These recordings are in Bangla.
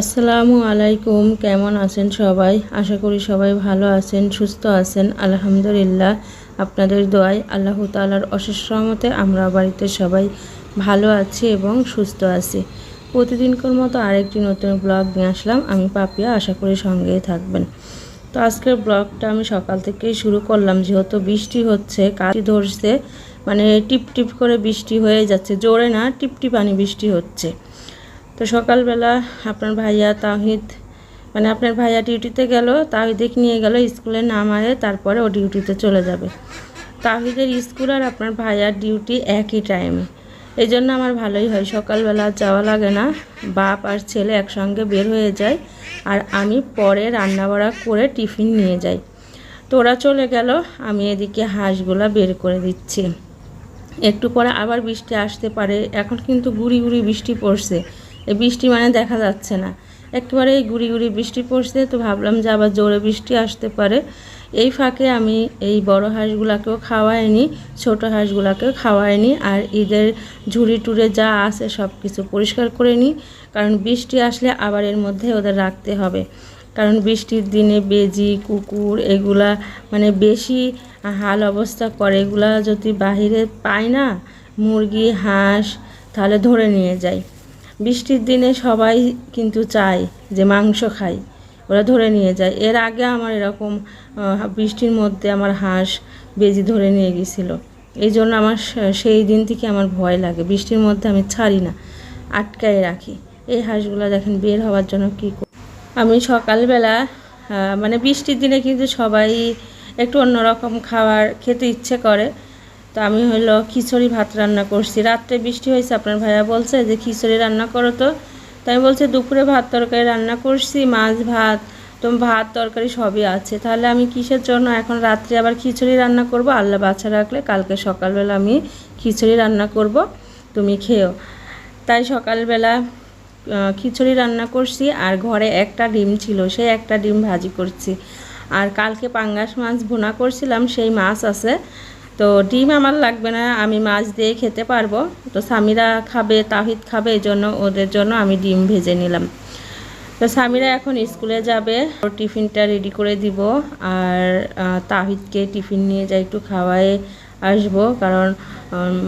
আসসালামু আলাইকুম, কেমন আছেন সবাই? আশা করি সবাই ভালো আছেন, সুস্থ আছেন, আলহামদুলিল্লাহ। আপনাদের দোয়ায় আল্লাহ তালার অশেষ রহমতে আমরা বাড়িতে সবাই ভালো আছি এবং সুস্থ আছি। প্রতিদিনকার মতো আরেকটি নতুন ব্লগ নিয়ে আসলাম। আমি পাপিয়া, আশা করি সঙ্গেই থাকবেন। তো আজকের ব্লগটা আমি সকাল থেকেই শুরু করলাম। যেহেতু বৃষ্টি হচ্ছে কাটি ধরছে মানে টিপ টিপ করে বৃষ্টি হয়ে যাচ্ছে। জোরে না টিপ টিপ পানি বৃষ্টি হচ্ছে। তো সকালবেলা আপনার ভাইয়া তাহিদ মানে আপনার ভাইয়া ডিউটিতে গেল, তাহিদেক নিয়ে গেল স্কুলে নামায়ে তারপরে ও ডিউটিতে চলে যাবে। তাহিদের স্কুল আর আপনার ভাইয়ার ডিউটি একই টাইমে এই জন্য আমার ভালোই হয়, সকালবেলা যাওয়া লাগে না। বাপ আর ছেলে একসঙ্গে বের হয়ে যায় আর আমি পরে রান্নাবাড়া করে টিফিন নিয়ে যাই। তো ওরা চলে গেল, আমি এদিকে হাঁসগুলা বের করে দিচ্ছি। একটু পরে আবার বৃষ্টি আসতে পারে, এখন কিন্তু গুড়ি গুড়ি বৃষ্টি পড়ছে। বৃষ্টি মানে দেখা যাচ্ছে না। একেবারে গুড়ি গুড়ি বৃষ্টি পড়ছে, তো ভাবলাম যে আবার জোরে বৃষ্টি আসতে পারে। এই ফাঁকে আমি এই বড় হাঁসগুলাকেও খাওয়াইনি, ছোট হাঁসগুলাকেও খাওয়াইনি আর ঈদের ঝুড়ি টুড়ে যা আছে সব কিছু পরিষ্কার করে নিই, কারণ বৃষ্টি আসলে আবার এর মধ্যে ওদের রাখতে হবে। কারণ বৃষ্টির দিনে বেজি, কুকুর এগুলা মানে বেশি হাল অবস্থা করে, এগুলা যদি বাহিরে পায় না, মুরগি, হাঁস তাহলে ধরে নিয়ে যায় বৃষ্টির দিনে সবাই কিন্তু চায় যে মাংস খাই, ওরা ধরে নিয়ে যায়। এর আগে আমার এরকম বৃষ্টির মধ্যে আমার হাঁস বেজি ধরে নিয়ে গেছিল। এই জন্য আমার সেই দিন থেকে আমার ভয় লাগে। বৃষ্টির মধ্যে আমি ছাড়ি না, আটকায় রাখি। এই হাঁসগুলো দেখেন বের হওয়ার জন্য কী আমি সকালবেলা মানে বৃষ্টির দিনে কিন্তু সবাই একটু অন্যরকম খাবার খেতে ইচ্ছে করে। তো আমি হলো খিচুড়ি ভাত রান্না করছি। রাত্রে বৃষ্টি হয়েছে, আপনার ভাইয়া বলছে যে, খিচুড়ি রান্না করো তো। তাই বলছে, দুপুরে ভাত তরকারি রান্না করছি, মাছ, ভাত, তো ভাত, তরকারি সবই আছে। তাহলে আমি কিসের জন্য এখন রাত্রে আবার খিচুড়ি রান্না করব? আল্লাহ বাচ্চা রাখলে কালকে সকালবেলা আমি খিচুড়ি রান্না করব, তুমি খেও তাই সকালবেলা খিচুড়ি রান্না করছি আর ঘরে একটা ডিম ছিল, সেই একটা ডিম ভাজি করছি। আর কালকে পাঙ্গাস মাছ ভুনা করছিলাম, সেই মাছ আছে। তো ডিম আমার লাগবে না, আমি মাছ দিয়ে খেতে পারব। তো স্বামীরা খাবে, তাহিদ খাবে, এই জন্য ওদের জন্য আমি ডিম ভেজে নিলাম। তো স্বামীরা এখন স্কুলে যাবে ওর টিফিনটা রেডি করে দিব। আর তাহিদকে টিফিন নিয়ে যাই, একটু খাওয়াই আসব। কারণ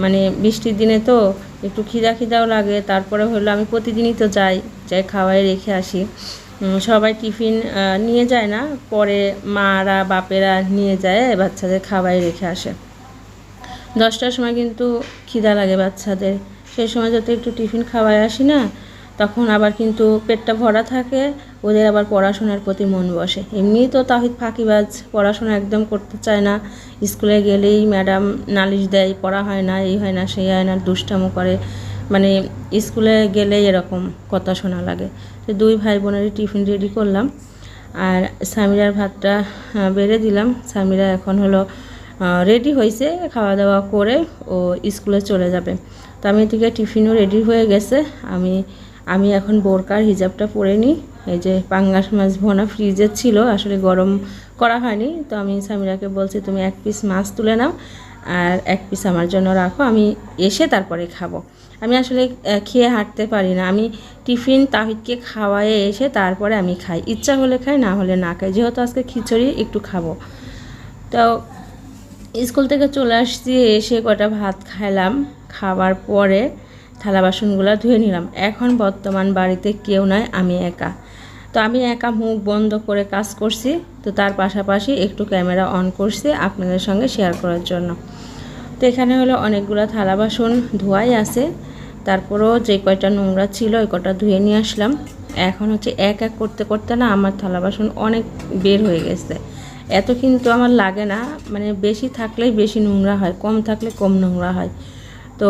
মানে বৃষ্টির দিনে তো একটু খিদা খিদাও লাগে। তারপরে হলো আমি প্রতিদিনই তো যাই যাই খাওয়াই রেখে আসি। সবাই টিফিন নিয়ে যায় না। পরে মারা, বাপেরা নিয়ে যায়, বাচ্চাদের খাওয়াই রেখে আসে। দশটার সময় কিন্তু খিদা লাগে বাচ্চাদের। সেই সময় যদি একটু টিফিন খাওয়ায় আসি না, তখন আবার কিন্তু পেটটা ভরা থাকে, ওদের আবার পড়াশোনার প্রতি মন বসে। এমনি তো তাহিদ ফাঁকিবাজ, পড়াশোনা একদম করতে চায় না। স্কুলে গেলেই ম্যাডাম নালিশ দেয়, পড়া হয় না, এই হয় না, সেই হয় না, দুষ্টামো করে। মানে স্কুলে গেলেই এরকম কথা শোনা লাগে। তো দুই ভাই বোনেরই টিফিন রেডি করলাম। আর সামিরার ভাতটা বেড়ে দিলাম। সামিরা এখন হলো রেডি হয়েছে খাওয়া দাওয়া করে ও স্কুলে চলে যাবে। তো আমি এদিকে টিফিনও রেডি হয়ে গেছে। আমি আমি এখন বোরকার হিজাবটা পরে নিই। এই যে পাঙ্গাস মাছ ভোনা ফ্রিজের ছিল, আসলে গরম করা হয়নি। তো আমি সামিরাকে বলছি, তুমি এক পিস মাছ তুলে নাও আর এক পিস আমার জন্য রাখো, আমি এসে তারপরে খাব। আমি আসলে খেয়ে হাঁটতে পারি না। আমি টিফিন তাহিদকে খাওয়ায়ে এসে তারপরে আমি খাই। ইচ্ছা হলে খাই, না হলে না খাই। যেহেতু আজকে খিচুড়ি, একটু খাব। তো স্কুল থেকে চলে আসছি, এসে কটা ভাত খাইলাম। খাবার পরে থালা বাসনগুলো ধুয়ে নিলাম। এখন বর্তমান বাড়িতে কেউ নয় আমি একা। তো আমি একা মুখ বন্ধ করে কাজ করছি, তো তার পাশাপাশি একটু ক্যামেরা অন করছি আপনাদের সঙ্গে শেয়ার করার জন্য। তো এখানে হলো অনেকগুলো থালা বাসন ধোয়াই আছে। তারপরেও যে কয়টা নোংরা ছিল, ওই কটা ধুয়ে নিয়ে আসলাম। এখন হচ্ছে এক এক করতে করতে না আমার থালা বাসন অনেক বের হয়ে গেছে। এত কিন্তু আমার লাগে না মানে বেশি থাকলেই বেশি নোংরা হয়, কম থাকলে কম নোংরা হয়। তো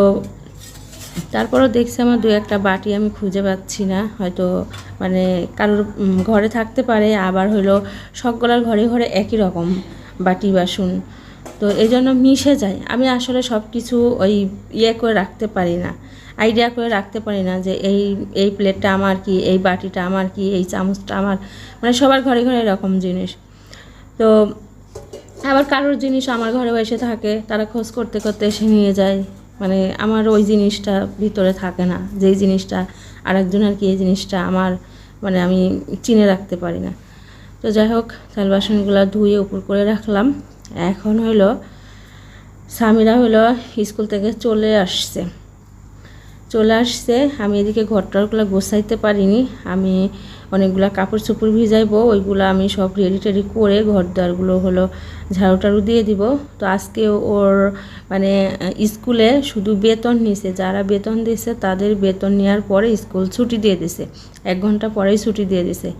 তারপরও দেখছি আমার দু একটা বাটি আমি খুঁজে পাচ্ছি না, হয়তো মানে কারোর ঘরে থাকতে পারে, আবার হলো সকলার ঘরে ঘরে একই রকম বাটি বাসন। তো এই জন্য মিশে যায়। আমি আসলে সব কিছু ওই ইয়ে করে রাখতে পারি না আইডিয়া করে রাখতে পারি না যে এই এই প্লেটটা আমার কি, এই বাটিটা আমার কি, এই চামচটা আমার মানে সবার ঘরে ঘরে এরকম জিনিস। তো আবার কারোর জিনিস আমার ঘরেও এসে থাকে, তারা খোঁজ করতে করতে এসে নিয়ে যায়। মানে আমার ওই জিনিসটা ভিতরে থাকে না, যেই জিনিসটা আরেকজনের কি এই জিনিসটা আমার মানে আমি চিনে রাখতে পারি না। তো যাই হোক থাল বাসনগুলো ধুয়ে উপর করে রাখলাম। এখন হলো স্বামীরা হলো স্কুল থেকে চলে আসছে। চলে আসছে, আমি এদিকে ঘরটারগুলো গোছাইতে পারিনি। আমি অনেকগুলো কাপড় চোপড় ভিজাইবো, ওইগুলো আমি সব রেডি টেডি করে ঘর দ্বারগুলো হলো ঝাড়ু টাড়ু দিয়ে দিব। তো আজকে ওর মানে স্কুলে শুধু বেতন নিছে, যারা বেতন দিছে তাদের বেতন নেওয়ার পরে স্কুল ছুটি দিয়ে দিছে, এক ঘণ্টা পরেই ছুটি দিয়ে দিছে।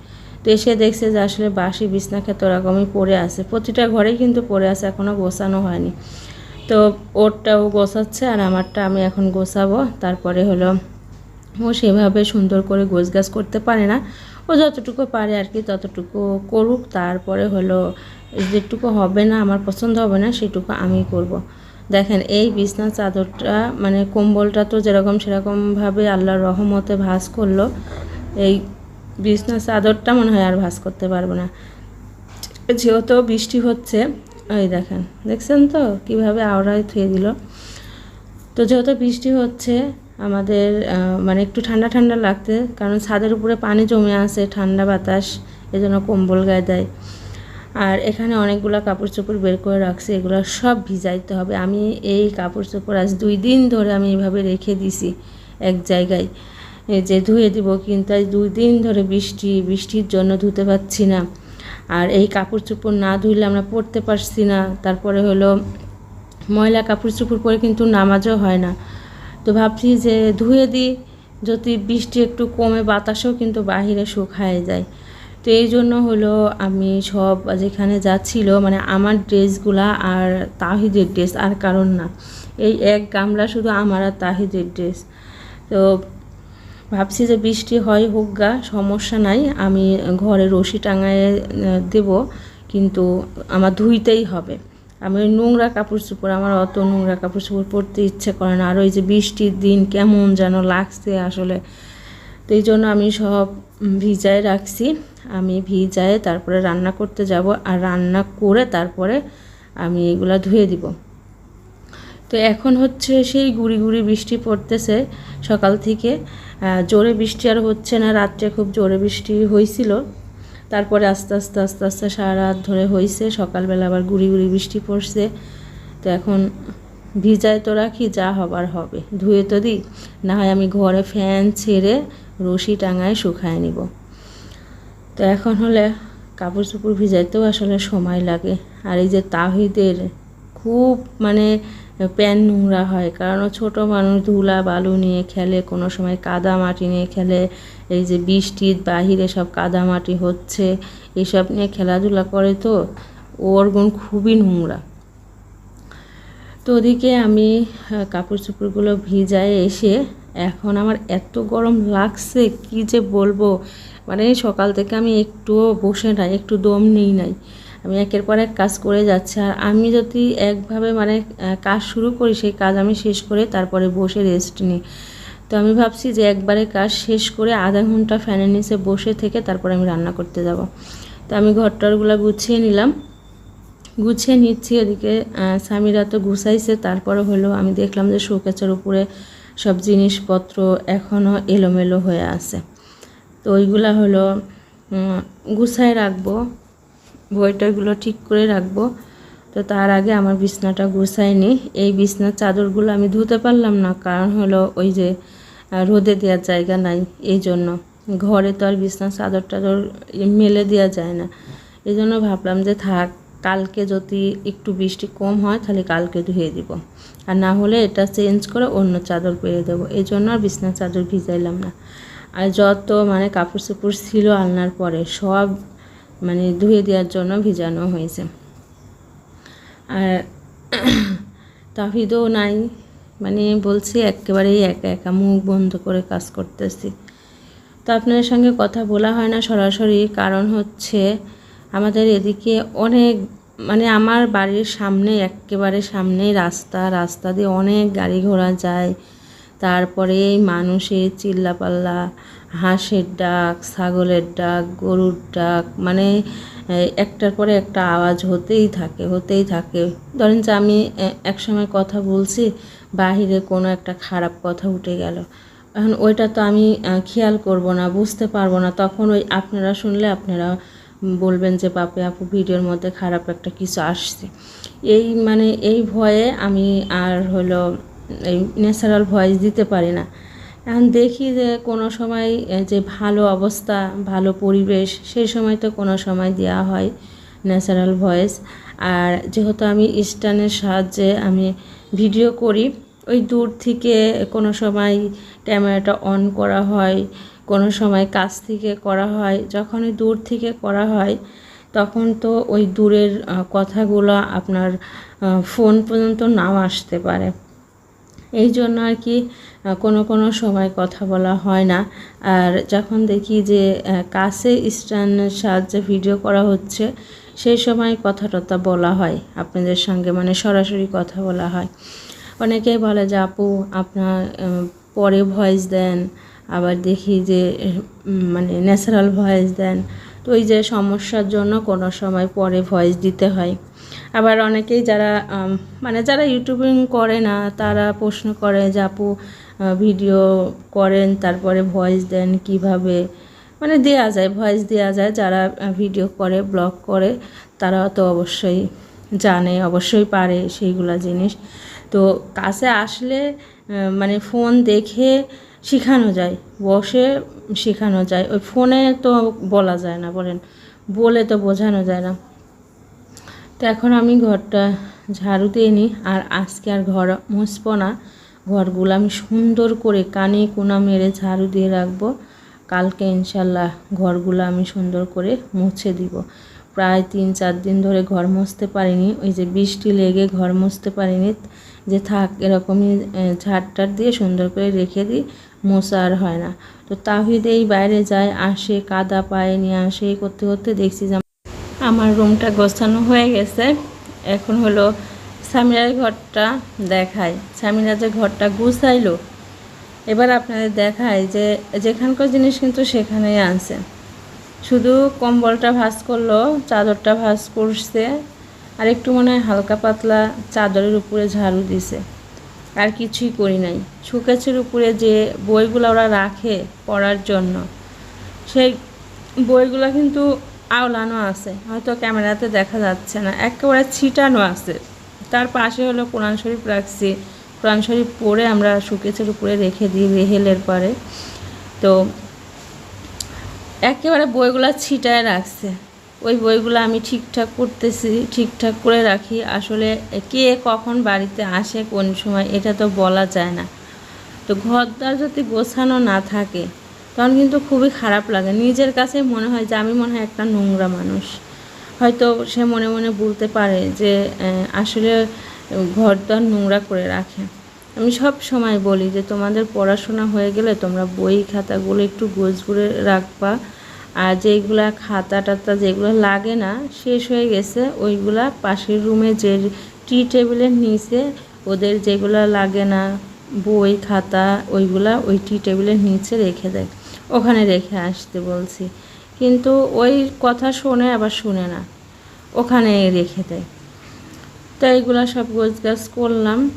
তো এসে দেখছে যে আসলে বাসি বিছনা খেতে ওরকমই পড়ে আছে, প্রতিটা ঘরেই কিন্তু পড়ে আছে এখনও গোছানো হয়নি। তো ওরটাও গোছাচ্ছে আর আমারটা আমি এখন গোছাবো, তারপরে হলো ও সেভাবে সুন্দর করে গোছ গাছ করতে পারে না। ও যতটুকু পারে আর কি ততটুকু করুক, তারপরে হলো যেটুকু হবে না, আমার পছন্দ হবে না, সেটুকু আমি করব। দেখেন, এই বিছনা চাদরটা মানে কম্বলটা তো যেরকম সেরকমভাবে আল্লাহর রহমতে ভাস করল, এই বিছনা চাদরটা মনে হয় আর ভাস করতে পারব না যেহেতু বৃষ্টি হচ্ছে ওই দেখেন, দেখছেন তো কীভাবে আওড়ায় থুয়ে দিল তো যেহেতু বৃষ্টি হচ্ছে আমাদের মানে একটু ঠান্ডা ঠান্ডা লাগতে, কারণ ছাদের উপরে পানি জমে আছে, ঠান্ডা বাতাস, এজন্য কম্বল গায়ে দেয়। আর এখানে অনেকগুলো কাপড় চোপড় বের করে রাখছে, এগুলো সব ভিজাইতে হবে। আমি এই কাপড় চোপড় আজ দুই দিন ধরে আমি এভাবে রেখে দিছি এক জায়গায়। যে ধুয়ে দিব, কিন্তু আজ দুই দিন ধরে বৃষ্টি, বৃষ্টির জন্য ধুতে পারছি না। আর এই কাপড় চোপড় না ধুইলে আমরা পরতে পারছি না। তারপরে হলো ময়লা কাপড় চোপড় পরে কিন্তু নামাজও হয় না। তো ভাবছি যে ধুয়ে দিই, যদি বৃষ্টি একটু কমে, বাতাসও কিন্তু বাহিরে শুকায় যায়। তো এই জন্য হলো আমি সব যেখানে যাচ্ছিল মানে আমার ড্রেসগুলা আর তাহিদের ড্রেস, আর কারণ না, এই এক গামলা শুধু আমার আর তাহিদের ড্রেস। তো ভাবছি যে বৃষ্টি হয় হোক গা, সমস্যা নাই, আমি ঘরে রশি টাঙায় দেব, কিন্তু আমার ধুইতেই হবে। আমি নোংরা কাপড় চোপড়, আমার অত নোংরা কাপড় চোপড় পরতে ইচ্ছে করে না। আর ওই যে বৃষ্টির দিন কেমন যেন লাগছে আসলে। তো এই জন্য আমি সব ভিজায় রাখছি। আমি ভিজায় তারপরে রান্না করতে যাব আর রান্না করে তারপরে আমি এগুলা ধুয়ে দিব। তো এখন হচ্ছে সেই গুড়ি গুড়ি বৃষ্টি পড়তেছে সকাল থেকে। জোরে বৃষ্টি আর হচ্ছে না। রাত্রে খুব জোরে বৃষ্টি হয়েছিল তারপরে আস্তে আস্তে আস্তে আস্তে সারা রাত ধরে হয়েছে সকালবেলা আবার গুড়ি গুড়ি বৃষ্টি পড়ছে। তো এখন ভিজায় তো রাখি, যা হবার হবে। ধুয়ে তো দিই, না হয় আমি ঘরে ফ্যান ছেড়ে রশি টাঙায় শুকায় নিব। তো এখন হলে কাপড় চোপড় ভিজাইতেও আসলে সময় লাগে। আর এই যে তাহিদের খুব মানে প্যান নোংরা হয়। কারণ ছোট মানুষ ধুলা, বালু নিয়ে খেলে, কোনো সময় কাদা মাটি নিয়ে খেলে, এই যে বৃষ্টির বাহিরে সব কাদা মাটি হচ্ছে, এসব নিয়ে খেলাধুলা করে তো ওর গুণ খুবই নোংরা। তো ওদিকে আমি কাপড় চোপড়গুলো ভিজায় এসে এখন আমার এত গরম লাগছে, কি যে বলব? মানে সকাল থেকে আমি একটুও বসে নাই, একটু দম নেই নাই। আমি একের পর এক কাজ করে যাচ্ছি। আর আমি যদি একভাবে মানে কাজ শুরু করি, সেই কাজ আমি শেষ করে তারপরে বসে রেস্ট নিই। তো আমি ভাবছি যে একবারে কাজ শেষ করে আধা ঘণ্টা ফ্যানের নিচে বসে থেকে তারপরে আমি রান্না করতে যাব। তো আমি ঘরটরগুলো গুছিয়ে নিলাম। গুছিয়ে নিচ্ছি ওদিকে স্বামীরা তো গুছাইছে। তারপরে হলো আমি দেখলাম যে শোকেচের উপরে সব জিনিসপত্র এখনও এলোমেলো হয়ে আছে। তো ওইগুলা হলো গুছায় রাখব। বইটাগুলো ঠিক করে রাখব। তো তার আগে আমার বিছনাটা গুছাইনি এই বিছনার চাদরগুলো আমি ধুতে পারলাম না, কারণ হলো ওই যে রোদে দেওয়ার জায়গা নাই এই জন্য। ঘরে তো আর বিছনার চাদর টাদর মেলে দেওয়া যায় না। এই জন্য ভাবলাম যে থাক, কালকে যদি একটু বৃষ্টি কম হয় তাহলে কালকে ধুয়ে দিব। আর না হলে এটা চেঞ্জ করে অন্য চাদর পেয়ে দেবো। এই জন্য আর বিছনার চাদর ভিজাইলাম না। আর যত মানে কাপড় চোপড় ছিল আলনার পরে, সব মানে ধুয়ে দেওয়ার জন্য ভিজানো হয়েছে। আর তাহিদও নাই মানে বলছি একেবারেই একা একা মুখ বন্ধ করে কাজ করতেছি। তো আপনাদের সঙ্গে কথা বলা হয় না সরাসরি, কারণ হচ্ছে আমাদের এদিকে অনেক মানে আমার বাড়ির সামনে, একেবারে সামনেই রাস্তা রাস্তা দিয়ে অনেক গাড়ি ঘোড়া যায়। তারপরে মানুষের চিল্লাপাল্লা, হাঁসের ডাক, ছাগলের ডাক, গরুর ডাক মানে একটার পরে একটা আওয়াজ হতেই থাকে হতেই থাকে। ধরেন যে আমি একসময় কথা বলছি, বাহিরে কোনো একটা খারাপ কথা উঠে গেল। এখন ওইটা তো আমি খেয়াল করব না, বুঝতে পারব না। তখন ওই আপনারা শুনলে আপনারা বলবেন যে, বাপে আপু, ভিডিওর মধ্যে খারাপ একটা কিছু আসছে। এই মানে এই ভয়ে আমি আর হলো এই ন্যাচারাল ভয়েস দিতে পারি না। এখন দেখি যে কোনো সময় যে ভালো অবস্থা, ভালো পরিবেশ, সেই সময় তো কোনো সময় দেওয়া হয় ন্যাচারাল ভয়েস আর যেহেতু আমি স্ট্যান্ডের সাহায্যে আমি ভিডিও করি, ওই দূর থেকে কোনো সময় ক্যামেরাটা অন করা হয়, কোনো সময় কাছ থেকে করা হয় যখন দূর থেকে করা হয়, তখন তো ওই দূরের কথাগুলো আপনার ফোন পর্যন্ত নাও আসতে পারে। এই জন্য আর কি কোনো কোনো সময় কথা বলা হয় না। আর যখন দেখি যে কাছে স্ট্যান্ডের সাহায্যে ভিডিও করা হচ্ছে, সেই সময় কথা টথা বলা হয়, আপনাদের সঙ্গে মানে সরাসরি কথা বলা হয়। অনেকেই বলে যে, আপু, আপনার পরে ভয়েস দেন। আবার দেখি যে মানে ন্যাচারাল ভয়েস দেন। তো ওই যে সমস্যার জন্য কোনো সময় পরে ভয়েস দিতে হয়। আবার অনেকেই যারা মানে যারা ইউটিউবিং করে না, তারা প্রশ্ন করে যে, আপু ভিডিও করেন, তারপরে ভয়েস দেন কীভাবে? মানে দেয়া যায় ভয়েস দেয়া যায়। যারা ভিডিও করে ব্লগ করে, তারা তো অবশ্যই জানে, অবশ্যই পারে সেইগুলা জিনিস। তো কাছে আসলে মানে ফোন দেখে শেখানো যায়, বসে শেখানো যায়। ওই ফোনে তো বলা যায় না, বলেন। বলে তো বোঝানো যায় না। তো এখন আমি ঘরটা ঝাড়ু দিয়ে নিই, আর আজকে আর ঘর মুছবো না। ঘরগুলো আমি সুন্দর করে কানে কোনা মেরে ঝাড়ু দিয়ে রাখব। কালকে ইনশাল্লাহ ঘরগুলো আমি সুন্দর করে মুছে দিব। প্রায় তিন চার দিন ধরে ঘর মুছতে পারিনি। ওই যে বৃষ্টি লেগে ঘর মুছতে পারিনি। যে থাক, এরকমই ঝাড় টাড় দিয়ে সুন্দর করে রেখে দিই। মোছা আর হয় না। তো তাহিদ এই বাইরে যায়, আসে, কাদা পায়ে নিয়ে আসে। এই করতে করতে দেখছি যে আমার রুমটা গোছানো হয়ে গেছে। এখন হলো সামিরার ঘরটা দেখায় সামিরা যে ঘরটা গুছাইলো, এবার আপনাদের দেখায় যে যেখানকার জিনিস কিন্তু সেখানেই আছে। শুধু কম্বলটা ভাঁজ করল, চাদরটা ভাঁজ করছে, আর একটু মনে হয় হালকা পাতলা চাদরের উপরে ঝাড়ু দিছে। আর কিছুই করি নাই। শোকেসের উপরে যে বইগুলো ওরা রাখে পড়ার জন্য, সেই বইগুলো কিন্তু আওলানো আছে। হয়তো ক্যামেরাতে দেখা যাচ্ছে না, একেবারে ছিটানো আছে। তার পাশে হলো কোরআন শরীফ রাখছি। কোরআন শরীফ পড়ে আমরা শোকেসের উপরে রেখে দিই রেহেলের পরে। তো একেবারে বইগুলো ছিটায় রাখছে। ওই বইগুলো আমি ঠিকঠাক করতেছি ঠিকঠাক করে রাখি। আসলে কে কখন বাড়িতে আসে, কোন সময়, এটা তো বলা যায় না। তো ঘরদার যদি গোছানো না থাকে, তখন কিন্তু খুবই খারাপ লাগে। নিজের কাছে মনে হয় যে, আমি মনে হয় একটা নোংরা মানুষ। হয়তো সে মনে মনে বলতে পারে যে আসলে ঘরদার নোংরা করে রাখে। আমি সব সময় বলি যে, তোমাদের পড়াশোনা হয়ে গেলে তোমরা বই খাতাগুলো একটু গোছ করে রাখবা। আর যেগুলা খাতা টাতা যেগুলো লাগে না, শেষ হয়ে গেছে, ওইগুলা পাশের রুমে যে টি টেবিলের নিচে ওদের যেগুলো লাগে না, বই, খাতা, ওইগুলা ওই টি টেবিলের নিচে রেখে দেয়। ওখানে রেখে আসতে বলছি। কিন্তু ওই কথা শোনে আবার শুনে না। ওখানে রেখে দেয়। তো এইগুলো সব গোছ গাছ করলাম।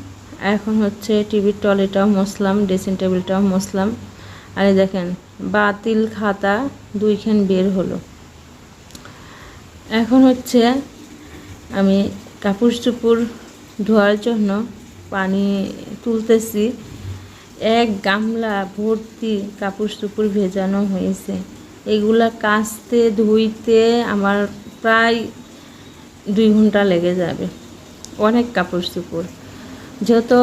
এখন হচ্ছে টিভির টলেটাও মসলাম ড্রেসিং টেবিলটাও মসলাম। আর দেখেন, বাতিল খাতা দুইখান বের হলো। এখন হচ্ছে আমি কাপড় চুপড় ধোয়ার জন্য পানি তুলতেছি। এক গামলা ভর্তি কাপড় চুপড় ভেজানো হয়েছে। এগুলা কাচতে ধুইতে আমার প্রায় দুই ঘণ্টা লেগে যাবে। অনেক কাপড় চোপড়। যেহেতু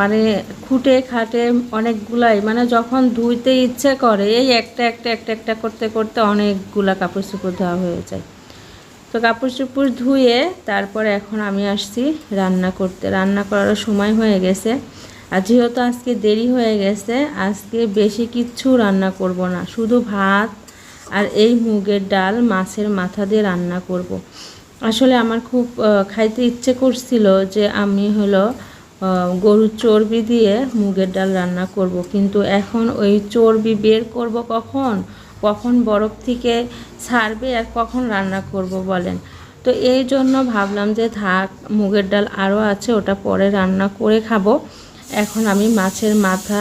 মানে খুঁটে খাটে অনেকগুলাই মানে যখন ধুইতে ইচ্ছে করে, এই একটা একটা একটা একটা করতে করতে অনেকগুলা কাপড় চোপড় ধোয়া হয়ে যায়। তো কাপড় চোপড় ধুয়ে তারপরে এখন আমি আসছি রান্না করতে। রান্না করারও সময় হয়ে গেছে। আর যেহেতু আজকে দেরি হয়ে গেছে, আজকে বেশি কিচ্ছু রান্না করব না। শুধু ভাত আর এই মুগের ডাল মাছের মাথা দিয়ে রান্না করব। আসলে আমার খুব খাইতে ইচ্ছে করছিল যে আমি হলো গরুর চর্বি দিয়ে মুগের ডাল রান্না করব। কিন্তু এখন ওই চর্বি বের করব কখন কখন বরফ থেকে ছাড়বে আর কখন রান্না করব বলেন তো এই জন্য ভাবলাম যে থাক, মুগের ডাল আরও আছে, ওটা পরে রান্না করে খাব এখন আমি মাছের মাথা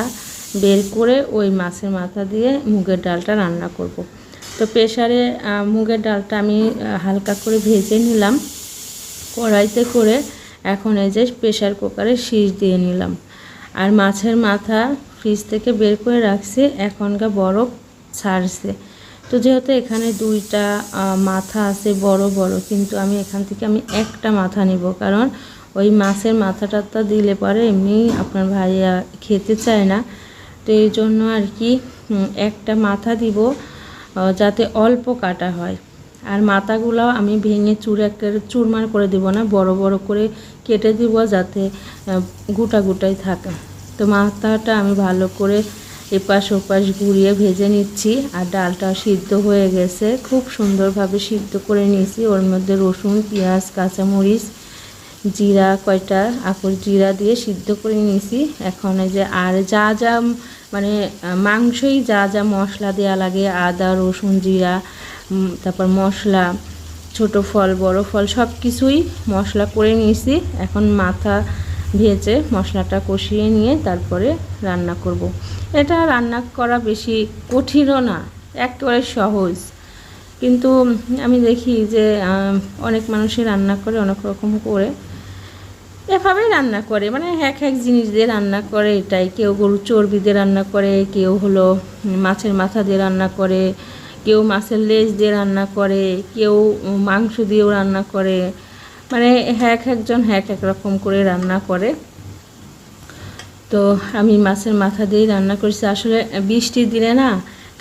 বের করে ওই মাছের মাথা দিয়ে মুগের ডালটা রান্না করব। তো প্রেশারে মুগের ডালটা আমি হালকা করে ভেজে নিলাম কড়াইতে করে এখন এই যে প্রেশার কুকারে শীষ দিয়ে নিলাম। আর মাছের মাথা ফ্রিজ থেকে বের করে রাখছি এখনকার বরফ ছাড়ছে। তো যেহেতু এখানে দুইটা মাথা আছে বড় বড়, কিন্তু আমি এখান থেকে আমি একটা মাথা নিব। কারণ ওই মাছের মাথাটা দিলে পরে এমনি আপনার ভাইয়া খেতে চায় না। তো এই জন্য আর কি একটা মাথা দিব যাতে অল্প কাটা হয়। আর মাথাগুলো আমি ভেঙে চুরে একটা চুরমার করে দিব না, বড় বড় করে কেটে দিব যাতে গোটা গোটাই থাকে। তো মাথাটা আমি ভালো করে এপাশ ওপাশ ঘুরিয়ে ভেজে নিচ্ছি আর ডালটা সিদ্ধ হয়ে গেছে। খুব সুন্দরভাবে সিদ্ধ করে নিয়েছি। ওর মধ্যে রসুন, পেঁয়াজ, কাঁচামরিচ, জিরা কয়টা আকর জিরা দিয়ে সিদ্ধ করে নিয়েছি। এখন এই যে আর যা যা মানে মাংসই যা যা মশলা দেওয়া লাগে, আদা, রসুন, জিরা তারপর মশলা, ছোট ফল, বড় ফল সব কিছুই মশলা করে নিয়েছি। এখন মাথা ভেজে মশলাটা কষিয়ে নিয়ে তারপরে রান্না করব। এটা রান্না করা বেশি কঠিনও না, একেবারে সহজ। কিন্তু আমি দেখি যে অনেক মানুষই রান্না করে, অনেক রকম করে। এভাবেই রান্না করে মানে এক এক জিনিস দিয়ে রান্না করে এটাই। কেউ গরু চর্বি দিয়ে রান্না করে, কেউ হলো মাছের মাথা দিয়ে রান্না করে কেউ মাছের লেজ দিয়ে রান্না করে, কেউ মাংস দিয়েও রান্না করে। মানে এক একজন এক এক রকম করে রান্না করে। তো আমি মাছের মাথা দিয়েই রান্না করেছি। আসলে বৃষ্টির দিনে না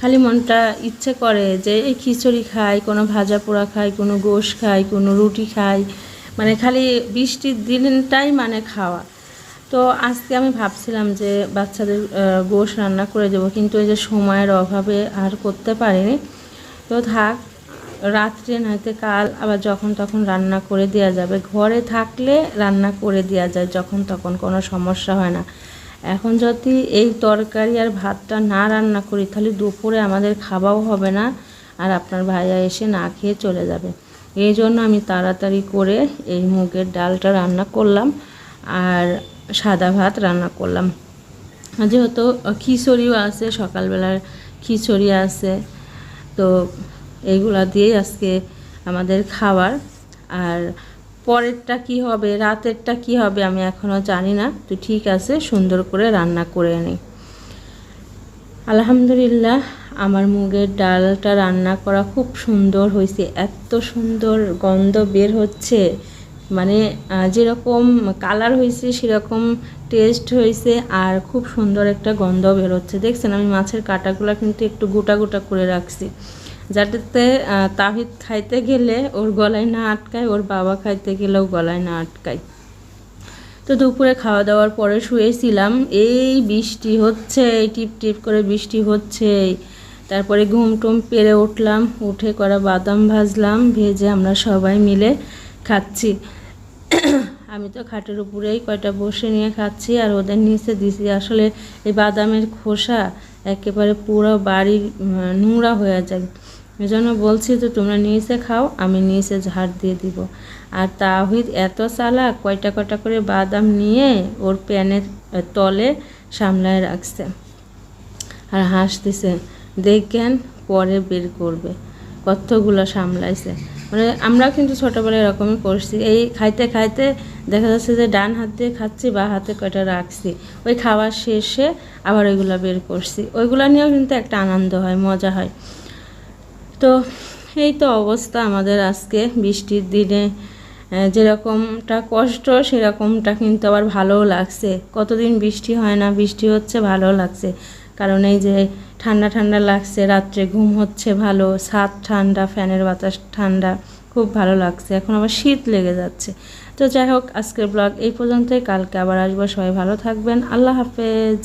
খালি মনটা ইচ্ছে করে যে এই খিচুড়ি খাই, কোনো ভাজা পোড়া খাই, কোনো গোশ খাই, কোনো রুটি খাই। মানে খালি বৃষ্টির দিনটাই মানে খাওয়া। তো আজকে আমি ভাবছিলাম যে বাচ্চাদের গোশ রান্না করে দেবো, কিন্তু এই যে সময়ের অভাবে আর করতে পারিনি। তো থাক, রাত্রে নয়তো কাল আবার যখন তখন রান্না করে দেওয়া যাবে। ঘরে থাকলে রান্না করে দেওয়া যায় যখন তখন, কোনো সমস্যা হয় না। এখন যদি এই তরকারি আর ভাতটা না রান্না করি, তাহলে দুপুরে আমাদের খাওয়াও হবে না আর আপনার ভাইয়া এসে না খেয়ে চলে যাবে। এই জন্য আমি তাড়াতাড়ি করে এই মুগের ডালটা রান্না করলাম। আর সাদা ভাত রান্না করলাম। যেহেতু খিচুড়িও আছে, সকালবেলার খিচুড়ি আছে, তো এইগুলা দিয়েই আজকে আমাদের খাবার আর পরেরটা কি হবে, রাতেরটা কি হবে আমি এখনও জানি না, তো ঠিক আছে, সুন্দর করে রান্না করে নিই। আলহামদুলিল্লাহ, আমার মুগের ডালটা রান্না করা খুব সুন্দর হয়েছে, এত সুন্দর গন্ধ বের হচ্ছে। মানে যেরকম কালার হয়েছে সেরকম টেস্ট হয়েছে আর খুব সুন্দর একটা গন্ধ বের হচ্ছে দেখছেন, আমি মাছের কাটাগুলো কিন্তু একটু গোটা গোটা করে রাখছি। যাতে তাহিদ খাইতে গেলে ওর গলায় না আটকায়, ওর বাবা খাইতে গেলেও গলায় না আটকায়। তো দুপুরে খাওয়া দাওয়ার পরে শুয়েছিলাম, এই বৃষ্টি হচ্ছে টিপ টিপ করে বৃষ্টি হচ্ছে তারপরে ঘুম টুম পেরে উঠলাম, উঠে করা বাদাম ভাজলাম, ভেজে আমরা সবাই মিলে খাচ্ছি। আমি তো খাটের উপরেই কয়টা বসে নিয়ে খাচ্ছি আর ওদের নিচে দিছি। আসলে এই বাদামের খোসা একেবারে পুরো বাড়ি নোংরা হয়ে যায়। এই জন্য বলছি যে, তোমরা নিচে খাও, আমি নিচে ঝাড় দিয়ে দিব। আর তাহিদ এত চালাক, কয়টা কয়টা করে বাদাম নিয়ে ওর প্যানের তলে সামলায় রাখছে আর হাসতেছে। দেখেন, পরে বের করবে, কতগুলো সামলাইছে। মানে আমরা কিন্তু ছোটোবেলায় এরকমই করছি। এই খাইতে খাইতে দেখা যাচ্ছে যে ডান হাত দিয়ে খাচ্ছি, বা হাতে কয়টা রাখছি। ওই খাওয়ার শেষে আবার ওইগুলো বের করছি। ওইগুলো নিয়েও কিন্তু একটা আনন্দ হয়, মজা হয়। তো এই তো অবস্থা আমাদের আজকে। বৃষ্টির দিনে যেরকমটা কষ্ট, সেরকমটা কিন্তু আবার ভালোও লাগছে। কতদিন বৃষ্টি হয় না, বৃষ্টি হচ্ছে ভালো লাগছে। কারণ এই যে ঠান্ডা ঠান্ডা লাগছে, রাত্রে ঘুম হচ্ছে ভালো, ছাদ ঠান্ডা, ফ্যানের বাতাস ঠান্ডা, খুব ভালো লাগছে। এখন আবার শীত লেগে যাচ্ছে। তো যাই হোক, আজকের ব্লগ এই পর্যন্তই। কালকে আবার আসব। সবাই ভালো থাকবেন। আল্লাহ হাফেজ।